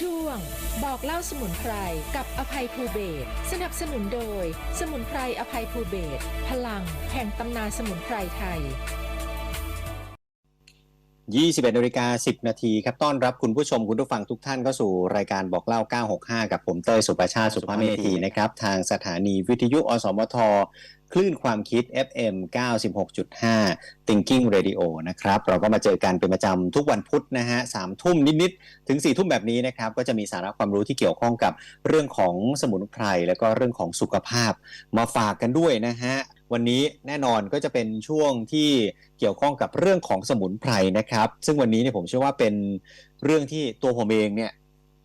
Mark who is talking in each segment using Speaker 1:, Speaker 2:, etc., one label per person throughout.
Speaker 1: ช่วง บอกเล่าสมุนไพรกับอภัยภูเบศสนับสนุนโดย สมุนไพรอภัยภูเบศพลังแห่งตำนานสมุนไพรไทย
Speaker 2: 21นาฬิกา10 นาทีครับ ต้อนรับคุณผู้ชมคุณผู้ฟังทุกท่านเข้าสู่รายการบอกเล่า 965 กับผมเต้ยสุประชาติสุภาพเมธีนะครับ ทางสถานีวิทยุอสมท คลื่นความคิด FM 96.5 Thinking Radio นะครับ เราก็มาเจอกันเป็นประจำทุกวันพุธนะฮะสามทุ่มนิด ๆ ถึง4ี่ทุ่มแบบนี้นะครับ ก็จะมีสาระความรู้ที่เกี่ยวข้องกับเรื่องของสมุนไพร แล้วก็เรื่องของสุขภาพมาฝากกันด้วยนะฮะวันนี้แน่นอนก็จะเป็นช่วงที่เกี่ยวข้องกับเรื่องของสมุนไพรนะครับ ซึ่งวันนี้เนี่ยผมเชื่อว่าเป็นเรื่องที่ตัวผมเองเนี่ย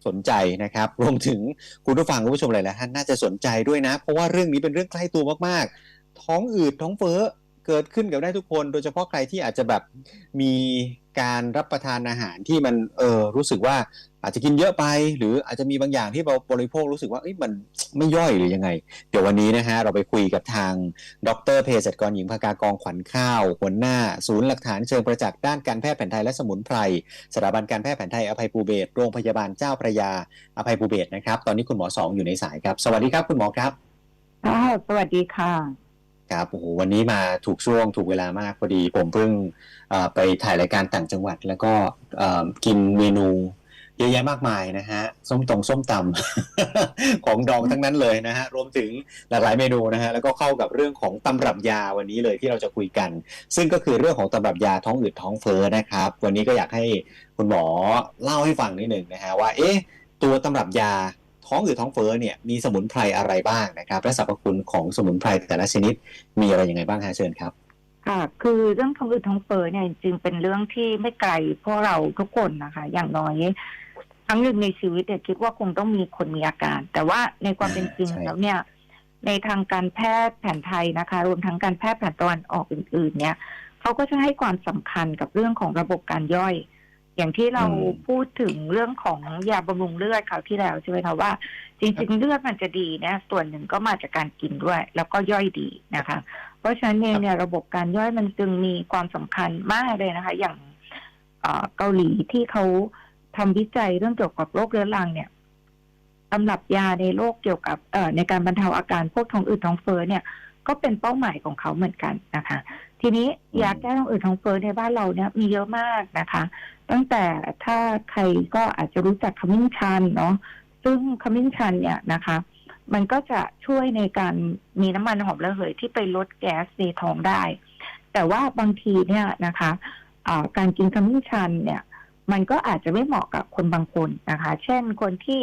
Speaker 2: สนใจนะครับ รวมถึงคุณผู้ฟังคุณผู้ชมหลายๆท่านน่าจะสนใจด้วยนะ เพราะว่าเรื่องนี้เป็นเรื่องใกล้ตัวมากๆ ท้องอืดท้องเฟ้อเกิดขึ้นกับได้ทุกคน โดยเฉพาะใครที่อาจจะแบบมีการรับประทานอาหารที่มันเออรู้สึกว่าอาจจะกินเยอะไป หรืออาจจะมีบางอย่างที่เราบริโภครู้สึกว่าเอ้ยมันไม่ย่อยหรือยังไง เดี๋ยววันนี้นะฮะเราไปคุยกับทางดรเภสัชกรหญิงภากากองขวัญข้าว หัวหน้า ศูนย์หลักฐานเชิงประจักษ์ด้านการแพทย์แผนไทยและสมุนไพรสถาบันการแพทย์แผนไทยอภัยภูเบศโรงพยาบาลเจ้าพระยาอภัยภูเบศนะครับตอนนี้คุณหมอสองอยู่ในสายครับ สวัสดีครับคุณหมอครับ
Speaker 3: ค่ะสวัสดีค่ะ
Speaker 2: ครับโอ้โหวันนี้มาถูกช่วงถูกเวลามากพอดีผมเพิ่งไปถ่ายรายการต่างจังหวัด แล้วก็กินเมนูเยอะแยะมากมายนะฮะส้มตรงส้มตำของดองทั้งนั้นเลยนะฮะรวมถึงหลากหลายเมนูนะฮะแล้วก็เข้ากับเรื่องของตำรับยาวันนี้เลยที่เราจะคุยกัน ซึ่งก็คือเรื่องของตำรับยาท้องอืดท้องเฟ้อนะครับ วันนี้ก็อยากให้คุณหมอเล่าให้ฟังนิดหนึ่งนะฮะว่าเอ๊ะตัวตำรับยา ท้องอืดท้องเฟ้อเนี่ยมีสมุนไพรอะไรบ้างนะครับ และสรรพคุณของสมุนไพรแต่ละชนิดมีอะไรยังไงบ้างฮะเชิญครับ
Speaker 3: ค่ะคือเรื่องท้องอืดท้องเฟ้อเนี่ยจริงๆเป็นเรื่องที่ไม่ไกลพวกเราทุกคนนะคะ อย่างน้อยครั้งหนึ่งในชีวิตเนี่ยคิดว่าคงต้องมีคนมีอาการ แต่ว่าในความเป็นจริง
Speaker 2: ใช่
Speaker 3: แล้วเนี่ย ในทางการแพทย์แผนไทยนะคะ รวมทั้งการแพทย์แผนตะวันออกอื่น ๆ เนี่ยเขาก็จะให้ความสำคัญกับเรื่องของระบบการย่อย อย่างที่เรา
Speaker 2: อืม
Speaker 3: พูดถึงเรื่องของยาบำรุงเลือดคราวที่แล้วใช่ไหมคะว่า จริง ๆ เลือดมันจะดีเนี่ยส่วนหนึ่งก็มาจากการกินด้วย แล้วก็ย่อยดีนะคะ เพราะฉะนั้นเองเนี่ยระบบการย่อยมันจึงมีความสำคัญมากเลยนะคะ อย่างเอ่อเกาหลีที่เขาทำวิจัยเรื่องเกี่ยวกับโรคเรื้อรังเนี่ยตำรับยาในโรคเกี่ยวกับเอ่อในการบรรเทาอาการพวกท้องอืดท้องเฟ้อเนี่ย ก็เป็นเป้าหมายของเขาเหมือนกันนะคะ ทีนี้
Speaker 2: อืม
Speaker 3: ยาแก้ท้องอืดท้องเฟ้อในบ้านเราเนี่ยมีเยอะมากนะคะ ตั้งแต่ถ้าใครก็อาจจะรู้จักขมิ้นชันเนาะซึ่งขมิ้นชันเนี่ยนะคะ มันก็จะช่วยในการมีน้ำมันหอมระเหยที่ไปลดแก๊สในท้องได้ แต่ว่าบางทีเนี่ยนะคะอ่าการกินขมิ้นชันเนี่ย มันก็อาจจะไม่เหมาะกับคนบางคนนะคะ เช่นคนที่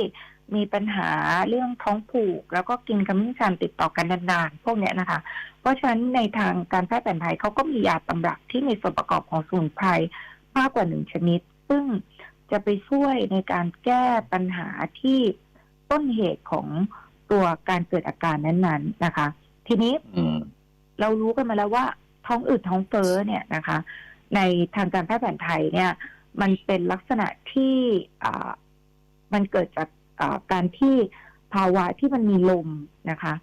Speaker 3: มีปัญหาเรื่องท้องผูก แล้วก็กินขมิ้นชันติดต่อกันนานๆพวกเนี้ยนะคะเพ ราะฉะนั้นในทางการแพทย์แผนไทยเขาก็มียาตำรับที่มีส่วนประกอบของสมุนไพรมากกว่าหนึ่งชนิด ซึ่งจะไปช่วยในการแก้ปัญหาที่ต้นเหตุของตัวการเกิดอาการนั้น ๆนะคะ ทีนี้
Speaker 2: อืม
Speaker 3: เรารู้กันมาแล้วว่า ท้องอืดท้องเฟ้อเนี่ยนะคะ ในทางการแพทย์แผนไทยเนี่ย มันเป็นลักษณะที่อ่ามันเกิดจากอ่าการที่ภาวะที่มันมีลมนะคะ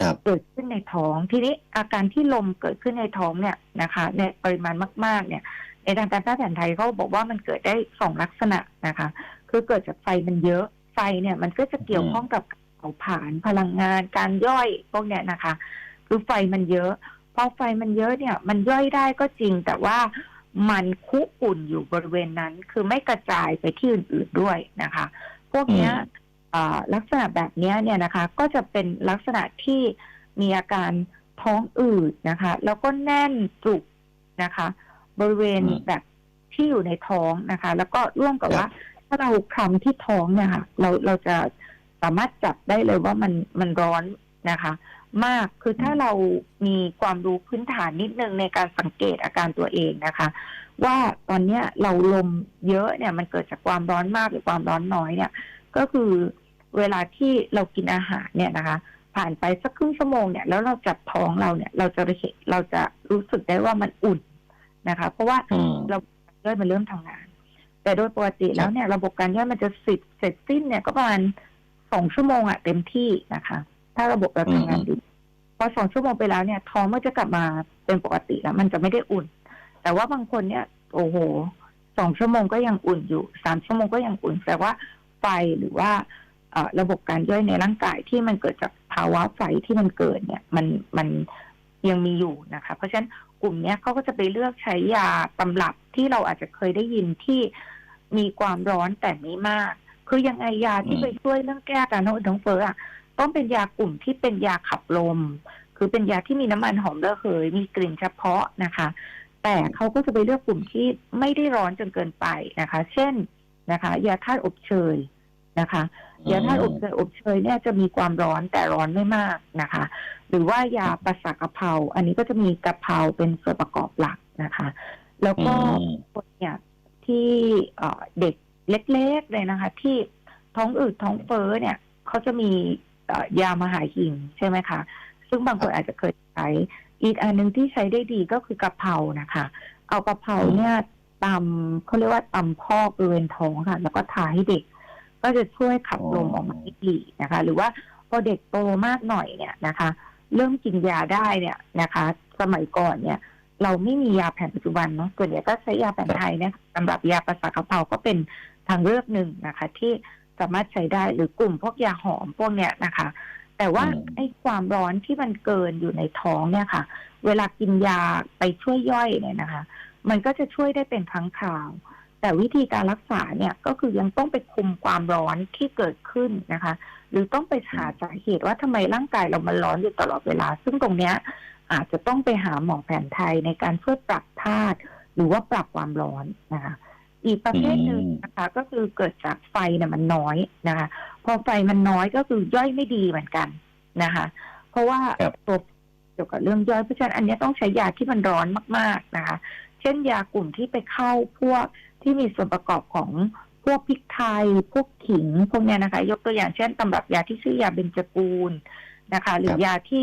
Speaker 2: ครับ
Speaker 3: เกิดขึ้นในท้อง ทีนี้อาการที่ลมเกิดขึ้นในท้องเนี่ยนะคะ ในปริมาณมาก ๆ เนี่ย ในทางการแพทย์แผนไทยเขาบอกว่ามันเกิดได้สองลักษณะนะคะ คือเกิดจากไฟมันเยอะ ไฟเนี่ยมันก็จะเกี่ยวข้องกับเผาผลาญพลังงาน การย่อยพวกเนี้ยนะคะ คือไฟมันเยอะพอไฟมันเยอะเนี่ย มันย่อยได้ก็จริงแต่ว่ามันคุกอุ่นอยู่บริเวณนั้น คือไม่กระจายไปที่อื่นๆด้วยนะคะ พวกเนี้ย ลักษณะแบบเนี้ยเนี่ยนะคะ ก็จะเป็นลักษณะที่มีอาการท้องอืดนะคะ แล้วก็แน่นจุกนะคะ บริเวณ
Speaker 2: อืม
Speaker 3: แบบที่อยู่ในท้องนะคะ แล้วก็ร่วมกับ
Speaker 2: ครับ
Speaker 3: ว่า ถ้าเราคลำที่ท้องเนี่ยค่ะ เราเราจะสามารถจับได้เลยว่ามันมันร้อนนะคะ มากคือถ้าเรามีความรู้พื้นฐานนิดนึงในการสังเกตอาการตัวเองนะคะ ว่าตอนเนี้ยเราลมเยอะเนี่ยมันเกิดจากความร้อนมากหรือความร้อนน้อยเนี่ย ก็คือเวลาที่เรากินอาหารเนี่ยนะคะ ผ่านไปสักครึ่งชั่วโมงเนี่ยแล้วเราจับท้องเราเนี่ย เราจะเห็นเราจะรู้สึกได้ว่ามันอุ่นนะคะ เพราะว่า
Speaker 2: อืม
Speaker 3: ระบบการย่อยมันเริ่มทำงาน แต่โดยปกติแล้วเนี่ย ระบบการย่อยมันจะสิบเสร็จสิ้นเนี่ยก็ประมาณสองชั่วโมงอะเต็มที่นะคะ ถ้าระบบเราทำงานดีพอสองชั่วโมงไปแล้วเนี่ย ท้องมันจะกลับมาเป็นปกติแล้ว มันจะไม่ได้อุ่น แต่ว่าบางคนเนี่ย โอ้โหสองชั่วโมงก็ยังอุ่นอยู่สามชั่วโมงก็ยังอุ่นแต่ว่า ไฟหรือว่าระบบการย่อยในร่างกายที่มันเกิดจากภาวะไฟที่มันเกิดเนี่ยมันมันยังมีอยู่นะคะ เพราะฉะนั้นกลุ่มเนี้ยเขาก็จะไปเลือกใช้ยาตำรับที่เราอาจจะเคยได้ยินที่มีความร้อนแต่ไม่มาก คือยังไงยาที่ไปช่วยเรื่องแก้การท้องอืดท้องเฟ้ออะต้องเป็นยากลุ่มที่เป็นยาขับลม คือเป็นยาที่มีน้ำมันหอมระเหยมีกลิ่นเฉพาะนะคะ แต่เขาก็จะไปเลือกกลุ่มที่ไม่ได้ร้อนจนเกินไปนะคะ เช่น นะคะยาธาตุอบเชยนะคะยาธาตุอบเชยอบเชยเนี่ยจะมีความร้อนแต่ร้อนไม่มากนะคะ หรือว่ายาประสาทกะเพราอันนี้ก็จะมีกะเพราเป็นส่วนประกอบหลักนะคะ แล้วก็
Speaker 2: อืม
Speaker 3: คนเนี่ยที่เอ่อเด็กเล็กๆเลยนะคะ ที่ท้องอืดท้องเฟ้อเนี่ยเขาจะมีเอ่อยามหาหิงใช่ไหมคะ ซึ่งบางคนอาจจะเคยใช้อีกอันหนึ่งที่ใช้ได้ดีก็คือกะเพรานะคะ เอากะเพราเนี่ย ตำเขาเรียกว่าตำพอกบริเวณท้องค่ะ แล้วก็ทาให้เด็ก ก็จะช่วยขับลม
Speaker 2: อ๋อ
Speaker 3: ออกมาได้ดีนะคะ หรือว่าพอเด็กโตมากหน่อยเนี่ยนะคะ เริ่มกินยาได้เนี่ยนะคะ สมัยก่อนเนี่ย เราไม่มียาแผนปัจจุบันเนาะส่วนใหญ่ก็ใช้ยาแผนไทยเนี่ยสำหรับยาประสาทกะเพราก็เป็นทางเลือกหนึ่งนะคะ ที่สามารถใช้ได้หรือกลุ่มพวกยาหอมพวกเนี้ยนะคะ แต่ว่า
Speaker 2: อืม
Speaker 3: ไอ้ความร้อนที่มันเกินอยู่ในท้องเนี่ยค่ะ เวลากินยาไปช่วยย่อยเนี่ยนะคะ มันก็จะช่วยได้เป็นครั้งคราว แต่วิธีการรักษาเนี่ยก็คือยังต้องไปคุมความร้อนที่เกิดขึ้นนะคะ หรือต้องไปหาสาเหตุว่าทำไมร่างกายเรามันร้อนอยู่ตลอดเวลา ซึ่งตรงเนี้ยอาจจะต้องไปหาหมอแผนไทยในการช่วยปรับธาตุหรือว่าปรับความร้อนนะคะอีกประเภทหนึ่งนะคะ ก็คือเกิดจากไฟเนี่ยมันน้อยนะคะ พอไฟมันน้อยก็คือย่อยไม่ดีเหมือนกันนะคะ เพราะว่า
Speaker 2: ครับ
Speaker 3: ตัวเกี่ยวกับเรื่องย่อยเพราะฉะนั้นอันเนี้ยต้องใช้ยาที่มันร้อนมาก ๆนะคะ เช่นยากลุ่มที่ไปเข้าพวกที่มีส่วนประกอบของพวกพริกไทย พวกขิง พวกเนี้ยนะคะ ยกตัวอย่างเช่นตำรับยาที่ชื่อยาเบญจกูลนะคะ หรือยาที่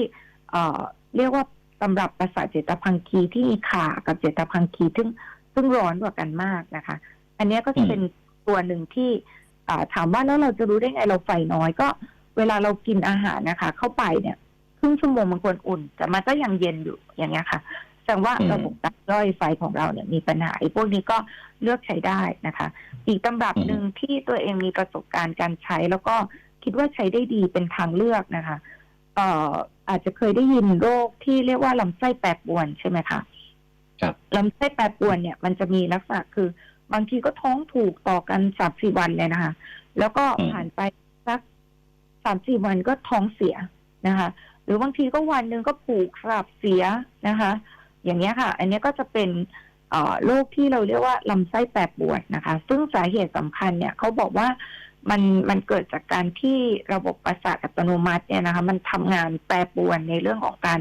Speaker 3: เอ่อเรียกว่าตำรับประสาทเจตพังคีที่มีขากับเจตพังคีซึ่งซึ่งร้อนกว่ากันมากนะคะ อันเนี้ยก็จะเป็นตัวหนึ่งที่ถามว่าแล้วเราจะรู้ได้ไงเราไฟน้อยก็ เวลาเรากินอาหารนะคะ เข้าไปเนี่ยครึ่งชั่วโมงมันควรอุ่น แต่มันก็ยังเย็นอยู่อย่างเงี้ยค่ะ แสดงว่า
Speaker 2: อืม
Speaker 3: ระบบการย่อยไฟของเราเนี่ยมีปัญหาไอ้พวกนี้ก็เลือกใช้ได้นะคะ อีกตำรับหนึ่งที่ตัวเองมีประสบการณ์การใช้ แล้วก็คิดว่าใช้ได้ดีเป็นทางเลือกนะคะเอ่ออาจจะเคยได้ยินโรคที่เรียกว่าลำไส้แปรปรวนใช่ไหมคะ
Speaker 2: ครับ
Speaker 3: ลำไส้แปรปรวนเนี่ยมันจะมีลักษณะคือบางทีก็ท้องผูกต่อกันสามสี่วันเลยนะคะ แล้วก็
Speaker 2: อืม
Speaker 3: ผ่านไปสักสามสี่วันก็ท้องเสียนะคะ หรือบางทีก็วันหนึ่งก็ผูกสลับเสียนะคะ อย่างเงี้ยค่ะ อันนี้ก็จะเป็นโรคที่เราเรียกว่าลำไส้แปรปรวนนะคะ ซึ่งสาเหตุสำคัญเนี่ยเขาบอกว่ามันมันเกิดจากการที่ระบบประสาทอัตโนมัติเนี่ยนะคะ มันทำงานแปรปรวนในเรื่องของการ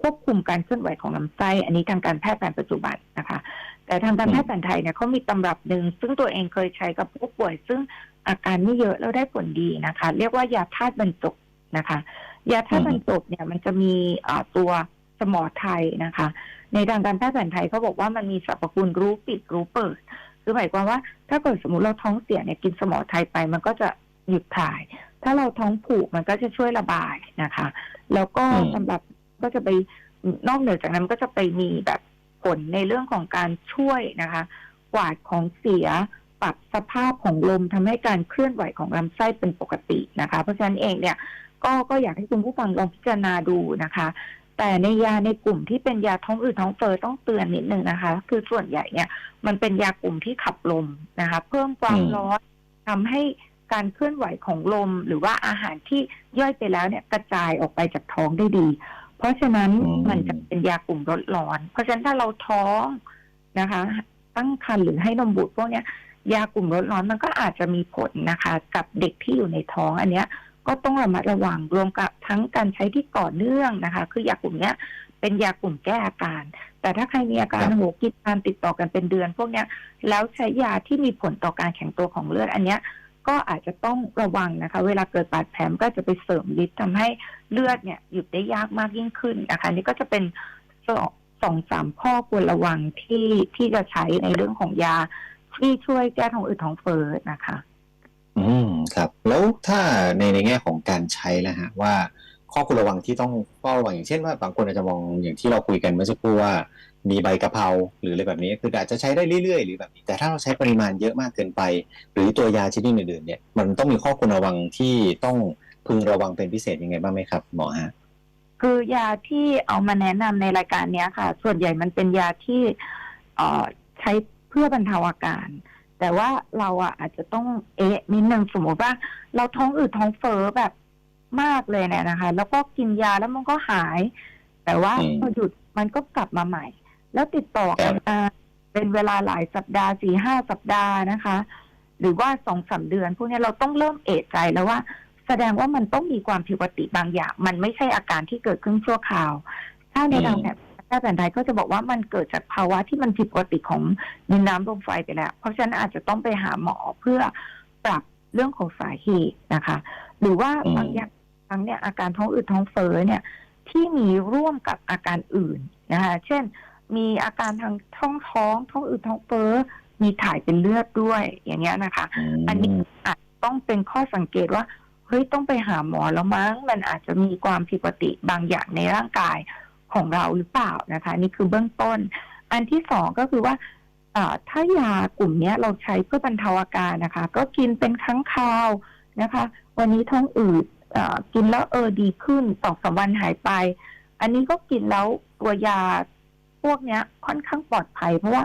Speaker 3: ควบคุมการเคลื่อนไหวของลำไส้ อันนี้ทางการแพทย์แผนปัจจุบันนะคะ แต่ทางการแพทย์แผนไทยเนี่ยเขามีตำรับหนึ่งซึ่งตัวเองเคยใช้กับผู้ป่วย ซึ่งอาการไม่เยอะแล้วได้ผลดีนะคะ เรียกว่ายาธาตุบรรจบนะคะ ยาธาตุบรรจบเนี่ยมันจะมีตัว สมอไทยนะคะ ในทางการแพทย์แผนไทยเขาบอกว่ามันมีสรรพคุณรู้ปิดรู้เปิด คือหมายความว่าถ้าเกิดสมมติเราท้องเสียเนี่ยกินสมอไทยไป มันก็จะหยุดถ่าย ถ้าเราท้องผูกมันก็จะช่วยระบายนะคะ แล้วก็
Speaker 2: อืม
Speaker 3: สำหรับก็จะไปนอกเหนือจากนั้นก็จะไปมีแบบผลในเรื่องของการช่วยนะคะ กวาดของเสียปรับสภาพของลมทำให้การเคลื่อนไหวของลำไส้เป็นปกตินะคะ เพราะฉะนั้นเองเนี่ยก็ก็อยากให้คุณผู้ฟังลองพิจารณาดูนะคะ แต่ในยาในกลุ่มที่เป็นยาท้องอืดท้องเฟ้อต้องเตือนนิดนึงนะคะ คือส่วนใหญ่เนี่ย มันเป็นยากลุ่มที่ขับลมนะคะ เพิ่มความ
Speaker 2: อืม
Speaker 3: ร้อนทำให้การเคลื่อนไหวของลม หรือว่าอาหารที่ย่อยไปแล้วเนี่ยกระจายออกไปจากท้องได้ดี เพราะฉะนั้น
Speaker 2: อืม
Speaker 3: มันจะเป็นยากลุ่มลดร้อน เพราะฉะนั้นถ้าเราท้องนะคะ ตั้งครรภ์หรือให้นมบุตรพวกเนี้ยยากลุ่มลดร้อนมันก็อาจจะมีผลนะคะ กับเด็กที่อยู่ในท้องอันเนี้ย ก็ต้องระมัดระวังรวมกับทั้งการใช้ที่ต่อเนื่องนะคะ คือยากลุ่มเนี้ยเป็นยากลุ่มแก้อาการ แต่ถ้าใครมีอาการ
Speaker 2: ครับ
Speaker 3: โหกินทานติดต่อกันเป็นเดือน พวกเนี้ยแล้วใช้ยาที่มีผลต่อการแข็งตัวของเลือดอันเนี้ยก็อาจจะต้องระวังนะคะ เวลาเกิดบาดแผลก็จะไปเสริมฤทธิ์ทำให้เลือดเนี่ยหยุดได้ยากมากยิ่งขึ้นนะคะนี่ก็จะเป็นสองสามข้อควรระวังที่ที่จะใช้ในเรื่องของยาที่ช่วยแก้ท้องอืดท้องเฟ้อนะคะ
Speaker 2: ครับ แล้วถ้าในในแง่ของการใช้แล้วฮะว่าข้อควรระวังที่ต้องเฝ้าระวังอย่างเช่นว่าบางคนอาจจะมองอย่างที่เราคุยกันเมื่อสักครู่ว่ามีใบกะเพราหรืออะไรแบบนี้คืออาจจะใช้ได้เรื่อยๆ หรือแบบนี้ แต่ถ้าเราใช้ปริมาณเยอะมากเกินไป หรือตัวยาชนิดอื่นๆเนี่ยมันต้องมีข้อควรระวังที่ต้องพึงระวังเป็นพิเศษยังไงบ้างไหมครับหมอฮะ
Speaker 3: คือยาที่เอามาแนะนำในรายการเนี้ยค่ะ ส่วนใหญ่มันเป็นยาที่เอ่อใช้เพื่อบรรเทาอาการ แต่ว่าเราอะอาจจะต้องเอ๊ะนิดนึงสมมติว่า เราท้องอืดท้องเฟ้อแบบมากเลยเนี่ยนะคะ แล้วก็กินยาแล้วมันก็หาย แต่ว่าพอหยุดมันก็กลับมาใหม่ แล้วติดต่อกันมาเป็นเวลาหลายสัปดาห์สี่ห้าสัปดาห์นะคะ หรือว่าสองสามเดือนพวกนี้เราต้องเริ่มเอะใจแล้วว่า แสดงว่ามันต้องมีความผิดปกติบางอย่าง มันไม่ใช่อาการที่เกิดขึ้นชั่วคราว ถ้าในทางแพทย์ แพทย์แผนไทยก็จะบอกว่ามันเกิดจากภาวะที่มันผิดปกติของดินน้ำลมไฟไปแล้ว เพราะฉะนั้นอาจจะต้องไปหาหมอเพื่อปรับเรื่องของสาเหตุนะคะ หรือว่า
Speaker 2: อืม
Speaker 3: บางอย่างครั้งเนี่ยอาการท้องอืดท้องเฟ้อเนี่ยที่มีร่วมกับอาการอื่นนะคะเช่น มีอาการทางท้องท้องท้องอืดท้องเฟ้อมีถ่ายเป็นเลือดด้วยอย่างเงี้ยนะคะ อันนี้อาจต้องเป็นข้อสังเกตว่าเฮ้ยต้องไปหาหมอแล้วมั้งมันอาจจะมีความผิดปกติบางอย่างในร่างกาย ของเราหรือเปล่านะคะ นี่คือเบื้องต้น อันที่สองก็คือว่าถ้ายากลุ่มนี้เราใช้เพื่อบรรเทาอาการนะคะ ก็กินเป็นครั้งคราวนะคะ วันนี้ท้องอืดกินแล้วเออดีขึ้นสองสามวันหายไป อันนี้ก็กินแล้วตัวยาพวกเนี้ยค่อนข้างปลอดภัย เพราะว่า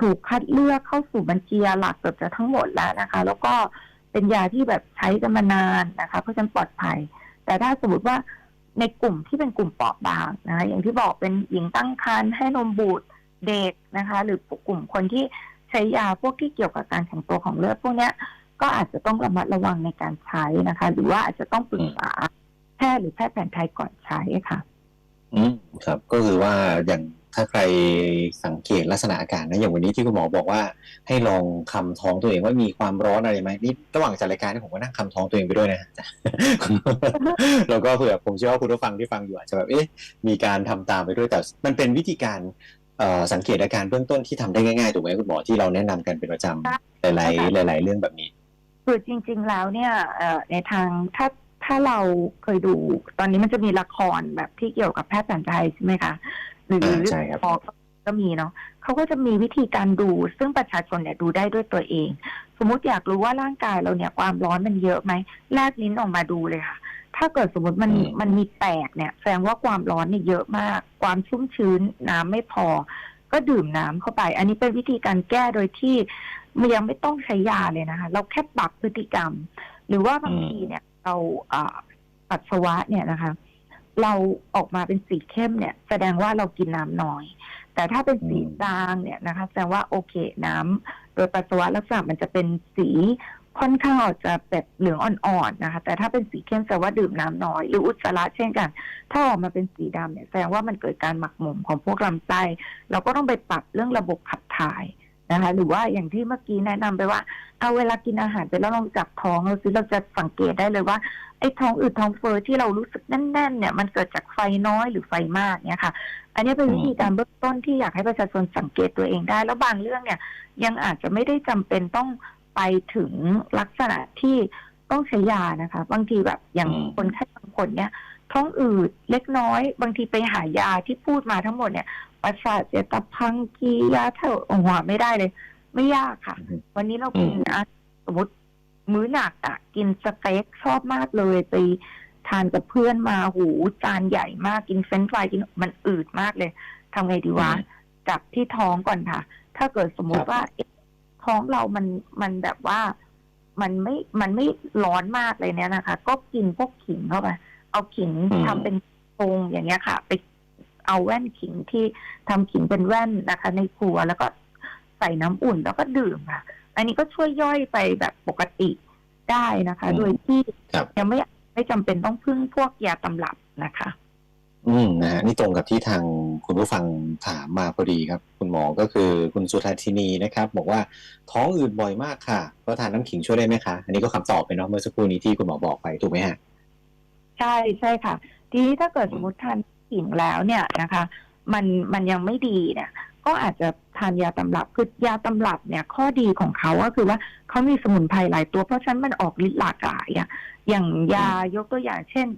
Speaker 3: ถูกคัดเลือกเข้าสู่บัญชีหลักเกือบจะทั้งหมดแล้วนะคะ แล้วก็เป็นยาที่แบบใช้กันมานานนะคะ เพราะฉะนั้นปลอดภัย แต่ถ้าสมมติว่า ในกลุ่มที่เป็นกลุ่มเปราะบางนะคะอย่างที่บอกเป็นหญิงตั้งครรภ์ให้นมบุตรเด็กนะคะ หรือกลุ่มคนที่ใช้ยาพวกที่เกี่ยวกับการแข็งตัวของเลือดพวกเนี้ยก็อาจจะต้องระมัดระวังในการใช้นะคะ หรือว่าอาจจะต้องปรึกษาแพทย์หรือแพทย์แผนไทยก่อนใช้ค่ะ
Speaker 2: อืมครับก็คือว่าอย่างถ้าใครสังเกตลักษณะอาการนะอย่างวันนี้ที่คุณหมอบอกว่า ให้ลองคำท้องตัวเองว่ามีความร้อนอะไรไหมนี่ระหว่างจัดรายการนี่ผมก็นั่งคำท้องตัวเองไปด้วยนะแล้วก็เผื่อผมเชื่อว่าคุณผู้ฟังที่ฟังอยู่อาจจะแบบเอ๊ะมีการทำตามไปด้วยแต่มันเป็นวิธีการสังเกตอาการเบื้องต้นที่ทำได้ง่ายๆถูกไหมคุณหมอที่เราแนะนำกันเป็นประจำหลายๆหลาย ๆ เรื่องแบบนี้
Speaker 3: คือจริง ๆ แล้วเนี่ยในทางถ้า ถ้าเราเคยดูตอนนี้มันจะมีละครแบบที่เกี่ยวกับแพทย์แผนไทยใช่ไหมคะหรือ
Speaker 2: อ่า
Speaker 3: เรื่
Speaker 2: ใช่ครับ
Speaker 3: พอก็มีเนาะเขาก็จะมีวิธีการดู ซึ่งประชาชนเนี่ยดูได้ด้วยตัวเอง สมมุติอยากรู้ว่าร่างกายเราเนี่ยความร้อนมันเยอะไหมแลบลิ้นออกมาดูเลยค่ะ ถ้าเกิดสมมติมัน
Speaker 2: อืม
Speaker 3: มันมีแตกเนี่ย แสดงว่าความร้อนเนี่ยเยอะมาก ความชุ่มชื้นน้ำไม่พอ ก็ดื่มน้ำเข้าไป อันนี้เป็นวิธีการแก้โดยที่มันยังไม่ต้องใช้ยาเลยนะคะ เราแค่ปรับพฤติกรรม หรือว่าบาง
Speaker 2: อืม
Speaker 3: ทีเนี่ย เราปัสสาวะเนี่ยนะคะ เราออกมาเป็นสีเข้มเนี่ย แสดงว่าเรากินน้ำน้อย แต่ถ้าเป็นสีจางเนี่ยนะคะ แสดงว่าโอเคน้ำโดยปัสสาวะลักษณะมันจะเป็นสีค่อนข้างออกจะแบบเหลืองอ่อนๆนะคะ แต่ถ้าเป็นสีเข้มแสดงว่าดื่มน้ำน้อย หรืออุจจาระเช่นกัน ถ้าออกมาเป็นสีดำเนี่ยแสดงว่ามันเกิดการหมักหมมของพวกลำไส้เราก็ต้องไปปรับเรื่องระบบขับถ่าย นะคะ หรือว่าอย่างที่เมื่อกี้แนะนำไปว่า เอาเวลากินอาหารไปแล้วลองจับท้องเราสิเราจะสังเกตได้เลยว่าไอ้ท้องอืดท้องเฟ้อที่เรารู้สึกแน่นๆเนี่ยมันเกิดจากไฟน้อยหรือไฟมากเนี่ยค่ะ อันนี้เป็นวิธีการเบื้องต้นที่อยากให้ประชาชนสังเกตตัวเองได้ แล้วบางเรื่องเนี่ย ยังอาจจะไม่ได้จำเป็นต้องไปถึงลักษณะที่ต้องใช้ยานะคะ บางทีแบบอย่างคนไข้บางคนเนี่ยท้องอืดเล็กน้อย บางทีไปหายาที่พูดมาทั้งหมดเนี่ย ประสาทเจตพังกียาเท่าหัวไม่ได้เลย ไม่ยากค่ะ วันนี้เรากิน
Speaker 2: อืม
Speaker 3: อะสมมติมื้อหนักอะ กินสเต็กชอบมากเลยไปทานกับเพื่อนมาหูจานใหญ่มากกินเฟรนช์ฟรายกินมันอืดมากเลยทำไงดีวะจับที่ท้องก่อนค่ะ ถ้าเกิดสมมุ
Speaker 2: ครั
Speaker 3: ติ
Speaker 2: บ
Speaker 3: ว่าเอ๊ะท้องเรามันมันแบบว่ามันไม่มันไม่ร้อนมากเลยเนี่ยนะคะ ก็กินพวกขิงเข้าไปเอาขิง
Speaker 2: อืม
Speaker 3: ทำเป็นโพงอย่างเงี้ยค่ะ ไป เอาแว่นขิงที่ทำขิงเป็นแว่นนะคะ ในครัวแล้วก็ใส่น้ำอุ่นแล้วก็ดื่มค่ะ อันนี้ก็ช่วยย่อยไปแบบปกติได้นะคะ
Speaker 2: อืม
Speaker 3: โดยที่
Speaker 2: ครับ
Speaker 3: ยังไม่ไม่จำเป็นต้องพึ่งพวกยาตำรับนะคะ
Speaker 2: อืมนะฮะนี่ตรงกับที่ทางคุณผู้ฟังถามมาพอดีครับ คุณหมอก็คือคุณสุทัศนีนะครับ บอกว่าท้องอืดบ่อยมากค่ะก็ทานน้ำขิงช่วยได้ไหมคะ อันนี้ก็คำตอบไปเนาะเมื่อสักครู่นี้ที่คุณหมอบอกไปถูกไหมฮะ
Speaker 3: ใช่ใช่ค่ะ ทีนี้ถ้าเกิดสมมติทาน ขิงแล้วเนี่ยนะคะ มันมันยังไม่ดีเนี่ยก็อาจจะทานยาตำรับคือยาตำรับเนี่ย ข้อดีของเขาก็คือว่าเขามีสมุนไพรหลายตัวเพราะฉะนั้นมันออกฤทธิ์หลากหลายอะอย่างยายกตัวอย่างเช่น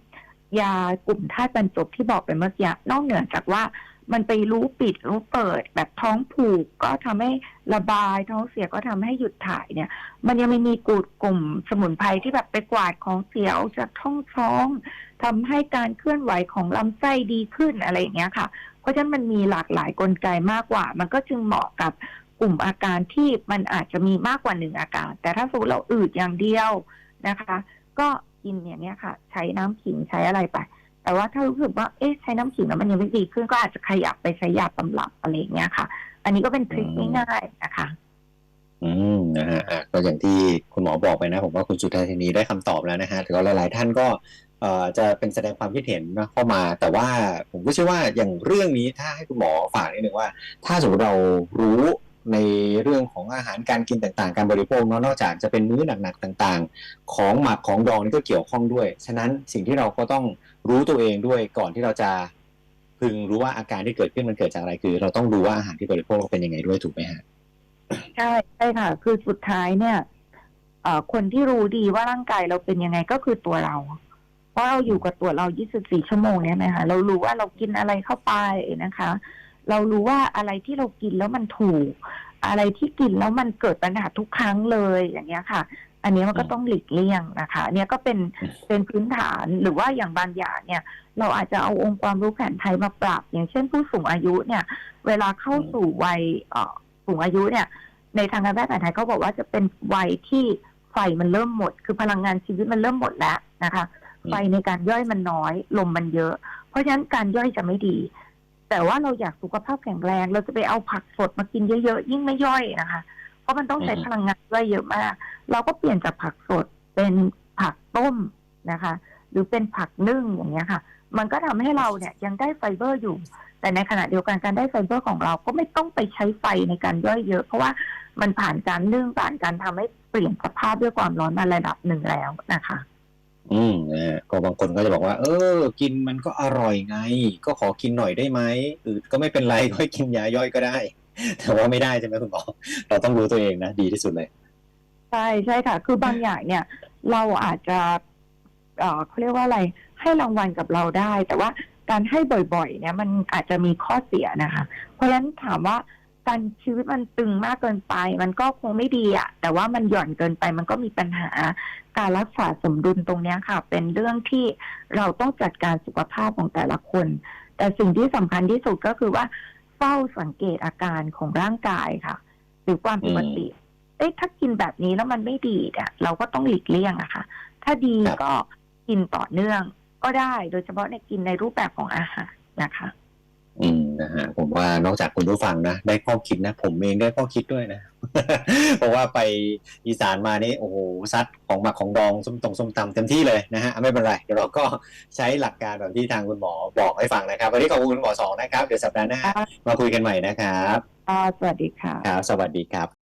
Speaker 3: ยากลุ่มธาตุบรรจบที่บอกไปเมื่อกี้นอกเหนือจากว่า มันไปรู้ปิดรู้เปิดแบบท้องผูกก็ทำให้ระบายท้องเสียก็ทำให้หยุดถ่ายเนี่ย มันยังไม่มีกลุ่มกลุ่มสมุนไพรที่แบบไปกวาดของเสียออกจากท้องท้องทำให้การเคลื่อนไหวของลำไส้ดีขึ้นอะไรอย่างเงี้ยค่ะ เพราะฉะนั้นมันมีหลากหลายกลไกมากกว่า มันก็จึงเหมาะกับกลุ่มอาการที่มันอาจจะมีมากกว่าหนึ่งอาการ แต่ถ้าสมมติเราอืดอย่างเดียวนะคะ ก็กินอย่างเนี้ยค่ะ ใช้น้ำขิงใช้อะไรไป แต่ว่าถ้ารู้สึกว่าเอ๊ะใช้น้ำขิงแล้วมันยังไม่ดีขึ้นก็อาจจะขยับไปใช้ยาตำรับอะไรอย่างเงี้ยค่ะ อันนี้ก็เป็นทริค
Speaker 2: อืม
Speaker 3: ง่ายๆนะคะ
Speaker 2: อืมนะฮะอะก็อย่างที่คุณหมอบอกไปนะ ผมว่าคุณสุธาธินีได้คำตอบแล้วนะฮะแต่ก็หลาย ๆ ท่านก็เอ่อจะเป็นแสดงความคิดเห็นนะเข้ามา แต่ว่าผมก็เชื่อว่าอย่างเรื่องนี้ถ้าให้คุณหมอฝากนิดนึงว่า ถ้าสมมติเรารู้ ในเรื่องของอาหารการกินต่างๆ การบริโภคเนอะนอกจากจะเป็นมื้อหนักๆต่างๆ ของหมักของดองนี่ก็เกี่ยวข้องด้วย ฉะนั้นสิ่งที่เราก็ต้องรู้ตัวเองด้วยก่อนที่เราจะพึงรู้ว่าอาการที่เกิดขึ้นมันเกิดจากอะไรคือ เราต้องดูว่าอาหารที่บริโภคเราเป็นยังไงด้วยถูกไหมฮะ
Speaker 3: ใช่ใช่ค่ะ คือสุดท้ายเนี่ยคนที่รู้ดีว่าร่างกายเราเป็นยังไงก็คือตัวเราเพราะเราอยู่กับตัวเรา 24 ชั่วโมงเนี่ยนะคะเรารู้ว่าเรากินอะไรเข้าไปนะคะ เรารู้ว่าอะไรที่เรากินแล้วมันถูก อะไรที่กินแล้วมันเกิดปัญหาทุกครั้งเลยอย่างเงี้ยค่ะ อันนี้มันก็
Speaker 2: อืม
Speaker 3: ต้องหลีกเลี่ยงนะคะอันเนี้ยก็เป็น
Speaker 2: อืม
Speaker 3: เป็นพื้นฐานหรือว่าอย่างบางอย่างเนี่ย เราอาจจะเอาองค์ความรู้แผนไทยมาปรับ อย่างเช่นผู้สูงอายุเนี่ย เวลาเข้าสู่วัยเอ่อสูงอายุเนี่ย ในทางการแพทย์แผนไทยเขาบอกว่าจะเป็นวัยที่ไฟมันเริ่มหมด คือพลังงานชีวิตมันเริ่มหมดแล้วนะคะ
Speaker 2: อืม
Speaker 3: ไฟในการย่อยมันน้อย ลมมันเยอะ เพราะฉะนั้นการย่อยจะไม่ดี แต่ว่าเราอยากสุขภาพแข็งแรง เราจะไปเอาผักสดมากินเยอะๆยิ่งไม่ย่อยนะคะ เพราะมันต้องใช้พลังงานย่อยเยอะมาก เราก็เปลี่ยนจากผักสดเป็นผักต้มนะคะ หรือเป็นผักนึ่งอย่างเงี้ยค่ะ มันก็ทำให้เราเนี่ยยังได้ไฟเบอร์อยู่ แต่ในขณะเดียวกันการได้ไฟเบอร์ของเราก็ไม่ต้องไปใช้ไฟในการย่อยเยอะ เพราะว่ามันผ่านการนึ่งผ่านการทำให้เปลี่ยนสภาพด้วยความร้อนมาระดับหนึ่งแล้วนะคะ
Speaker 2: อืมนะฮะก็บางคนก็จะบอกว่า เออ กินมันก็อร่อยไง ก็ขอกินหน่อยได้ไหมอืดก็ไม่เป็นไรก็กินยาย่อยก็ได้ แต่ว่าไม่ได้ใช่ไหมคุณหมอเราต้องรู้ตัวเองนะดีที่สุดเลย
Speaker 3: ใช่ใช่ค่ะ คือบางอย่างเนี่ย เราอาจจะเอ่อเขาเรียกว่าอะไร ให้รางวัลกับเราได้ แต่ว่าการให้บ่อยๆ เนี่ย มันอาจจะมีข้อเสียนะคะ เพราะฉะนั้นถามว่า การชีวิตมันตึงมากเกินไป มันก็คงไม่ดีอะแต่ว่ามันหย่อนเกินไปมันก็มีปัญหา การรักษาสมดุลตรงเนี้ยค่ะ เป็นเรื่องที่เราต้องจัดการสุขภาพของแต่ละคน แต่สิ่งที่สำคัญที่สุดก็คือว่าเฝ้าสังเกตอาการของร่างกายค่ะ หรือความผิดปกติเอ๊ะถ้ากินแบบนี้แล้วมันไม่ดีเนี่ยเราก็ต้องหลีกเลี่ยงอะค่ะ ถ้าดี
Speaker 2: ครับ
Speaker 3: ก็กินต่อเนื่องก็ได้ โดยเฉพาะในกินในรูปแบบของอาหารนะคะ
Speaker 2: อืมนะฮะผมว่านอกจากคุณผู้ฟังนะได้ข้อคิดนะ ผมเองได้ข้อคิดด้วยนะ เพราะว่าไปอีสานมานี่โอ้โหซัดของหมักของดองส้มตรงส้มตำเต็มที่เลยนะฮะไม่เป็นไรเดี๋ยวเราก็ใช้หลักการแบบที่ทางคุณหมอบอกให้ฟังนะครับวันนี้ขอบคุณคุณหมอสองนะครับเดี๋ยวสัปดาห์หน้า
Speaker 3: ครับ
Speaker 2: มาคุยกันใหม่นะครับ
Speaker 3: อ่าสวัสดีค่ะ
Speaker 2: ครับสวัสดีครับ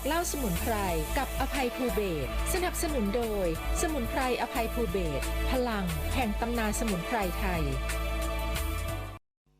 Speaker 1: บอกเล่าสมุนไพรกับอภัยภูเบศสนับสนุนโดย สมุนไพรอภัยภูเบศพลังแห่งตำนานสมุนไพรไทย